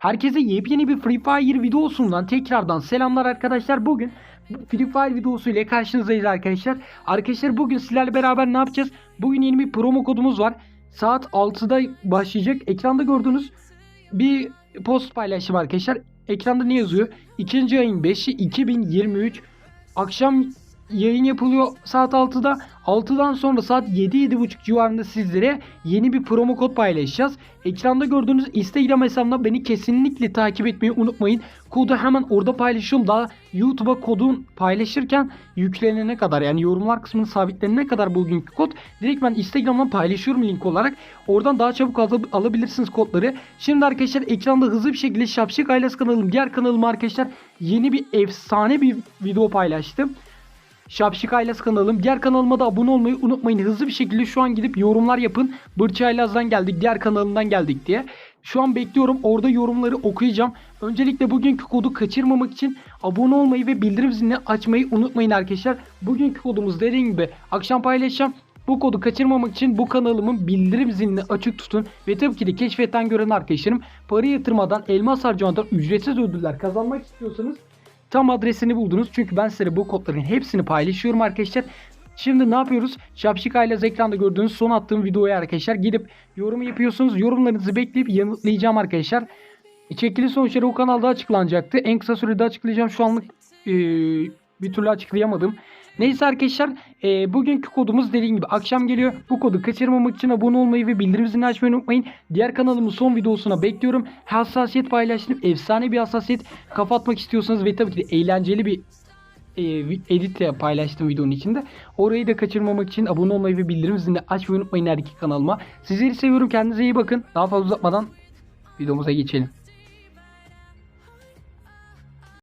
Herkese yepyeni bir Free Fire videosundan tekrardan selamlar arkadaşlar. Bugün Free Fire videosu ile karşınızdayız arkadaşlar. Arkadaşlar bugün sizlerle beraber ne yapacağız? Bugün yeni bir promo kodumuz var. Saat 6'da başlayacak. Ekranda gördüğünüz bir post paylaşım arkadaşlar. Ekranda ne yazıyor? 2. ayın 5'i 2023 akşam yayın yapılıyor saat 6'da. 6'dan sonra saat 7-7.30 civarında sizlere yeni bir promo kod paylaşacağız. Ekranda gördüğünüz Instagram hesabına beni kesinlikle takip etmeyi unutmayın. Kodu hemen orada paylaşıyorum. Daha YouTube'a kodun paylaşırken yüklenene kadar yani yorumlar kısmını sabitlenene kadar bugünkü kod direkt ben Instagram'dan paylaşıyorum link olarak. Oradan daha çabuk al- alabilirsiniz kodları. Şimdi arkadaşlar ekranda hızlı bir şekilde Şapşik Ailesi kanalım diğer kanalıma arkadaşlar yeni bir efsane bir video paylaştım. Şapşik Ailesi kanalım. Diğer kanalıma da abone olmayı unutmayın. Hızlı bir şekilde şu an gidip yorumlar yapın. Bırçı Aylaz'dan geldik. Diğer kanalından geldik diye. Şu an bekliyorum. Orada yorumları okuyacağım. Öncelikle bugünkü kodu kaçırmamak için abone olmayı ve bildirim zilini açmayı unutmayın arkadaşlar. Bugünkü kodumuz dediğim gibi akşam paylaşacağım. Bu kodu kaçırmamak için bu kanalımın bildirim zilini açık tutun. Ve tabii ki de keşfetten gören arkadaşlarım para yatırmadan elmas harcamadan ücretsiz ödüller kazanmak istiyorsanız Tam adresini buldunuz. Çünkü ben size bu kodların hepsini paylaşıyorum arkadaşlar. Şimdi ne yapıyoruz? Şapşik Aylaz ekranda gördüğünüz son attığım videoya arkadaşlar gidip yorum yapıyorsunuz. Yorumlarınızı bekleyip yanıtlayacağım arkadaşlar. Çekili sonuçları o kanalda açıklanacaktı. En kısa sürede açıklayacağım. Şu anlık eee, bir türlü açıklayamadım. Neyse arkadaşlar eee, bugünkü kodumuz dediğim gibi akşam geliyor. Bu kodu kaçırmamak için abone olmayı ve bildirim zilini açmayı unutmayın. Diğer kanalımın son videosuna bekliyorum. Hassasiyet paylaştım. Efsane bir hassasiyet kapatmak istiyorsanız ve tabii ki de eğlenceli bir e, editle paylaştım videonun içinde. Orayı da kaçırmamak için abone olmayı ve bildirim zilini açmayı unutmayın her iki kanalıma. Sizleri seviyorum. Kendinize iyi bakın. Daha fazla uzatmadan videomuza geçelim.